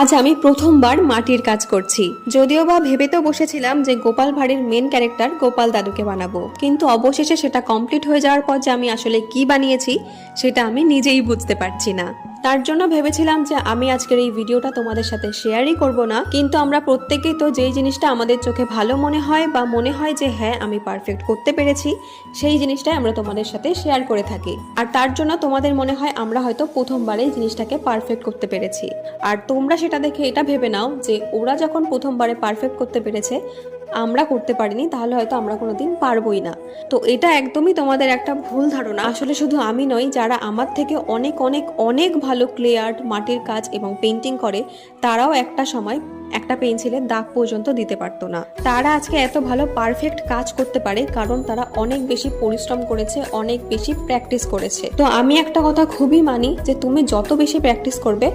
আজ আমি প্রথমবার মাটির কাজ করছি। যদিও বা ভেবে তো বসেছিলাম যে গোপাল ভাড়ির মেন ক্যারেক্টার গোপাল দাদুকে বানাবো। কিন্তু অবশেষে সেটা কমপ্লিট হয়ে যাওয়ার পর যে আমি আসলে কি বানিয়েছি, সেটা আমি নিজেই বুঝতে পারছি না। তার জন্য ভেবেছিলাম যে আমি আজকের এই ভিডিওটা তোমাদের সাথে শেয়ারই করব না। কিন্তু আমরা প্রত্যেকেই তো যেই জিনিসটা আমাদের চোখে ভালো মনে হয় বা মনে হয় যে হ্যাঁ আমি পারফেক্ট করতে পেরেছি, সেই জিনিসটাই আমরা তোমাদের সাথে শেয়ার করে থাকি। আর তার জন্য তোমাদের মনে হয় আমরা হয়তো প্রথমবারে জিনিসটাকে পারফেক্ট করতে পেরেছি। আর তোমরা সেটা দেখে এটা ভেবে নাও যে ওরা যখন প্রথমবারে পারফেক্ট করতে পেরেছে আমরা করতে পারিনি, তাহলে হয়তো আমরা কোনো দিন পারবই না। তো এটা একদমই তোমাদের একটা ভুল ধারণা। আসলে শুধু আমি নই, যারা আমার থেকে অনেক অনেক অনেক ভালো ক্লে আর্ট, মাটির কাজ এবং পেন্টিং করে, তারাও একটা সময় একটা পেন্সিলের দাগ পর্যন্ত দিতে পারতো না। তারা আজকে এত ভালো পারফেক্ট কাজ করতে পারে, কারণ তারা অনেক বেশি পরিশ্রম করেছে, অনেক বেশি প্র্যাকটিস করেছে। তো আমি একটা কথা খুবই মানি যে, তুমি যত বেশি প্র্যাকটিস করবে,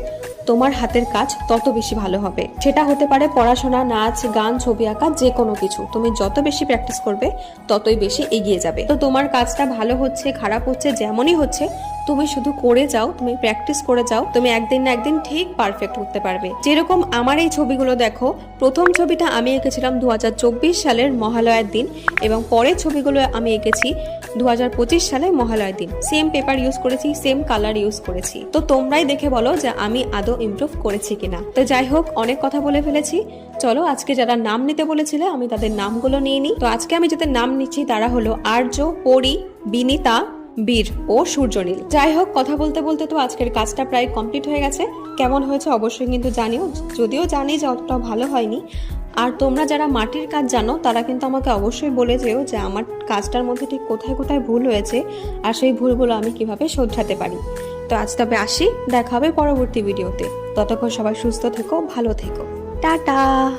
তোমার হাতের কাজ তত বেশি ভালো হবে। সেটা হতে পারে পড়াশোনা, নাচ, গান, ছবি আঁকা যে কোনো কিছু। তুমি যত বেশি প্র্যাকটিস করবে, ততই বেশি এগিয়ে যাবে। তো তোমার কাজটা ভালো হচ্ছে, খারাপ হচ্ছে, যেমনই হচ্ছে তুমি শুধু করে যাও, তুমি প্র্যাকটিস করে যাও, তুমি একদিন না একদিন ঠিক পারফেক্ট করতে পারবে। যেরকম আমার এই ছবিগুলো দেখো, প্রথম ছবিটা আমি এঁকেছিলাম দু হাজার চব্বিশ সালের মহালয়ার দিন এবং পরের ছবিগুলো আমি এঁকেছি দু হাজার পঁচিশ সালে মহালয়ার দিন। সেম পেপার ইউজ করেছি সেম কালার ইউজ করেছি। তো তোমরাই দেখে বলো যে আমি আদৌ ইমপ্রুভ করেছি কিনা। তো যাই হোক, অনেক কথা বলে ফেলেছি। চলো, আজকে যারা নাম নিতে বলেছিলে, আমি তাদের নামগুলো নিয়ে নিই। তো আজকে আমি যাদের নাম নিচ্ছি, তারা হলো আর্য, পরি, বিনিতা বীর ও সূর্যনীল। যাই হোক, কথা বলতে বলতে তো আজকের কাজটা প্রায় কমপ্লিট হয়ে গেছে। কেমন হয়েছে অবশ্যই কিন্তু জানিও। যদিও জানি যে অতটা ভালো হয়নি। আর তোমরা যারা মাটির কাজ জানো, তারা কিন্তু আমাকে অবশ্যই বলে যেও যে আমার কাজটার মধ্যে ঠিক কোথায় কোথায় ভুল হয়েছে আর সেই ভুলগুলো আমি কীভাবে শোধরাতে পারি। তো আজ তবে আসি, দেখা হবে পরবর্তী ভিডিওতে। ততক্ষণ সবাই সুস্থ থেকো, ভালো থেকো। টাটা!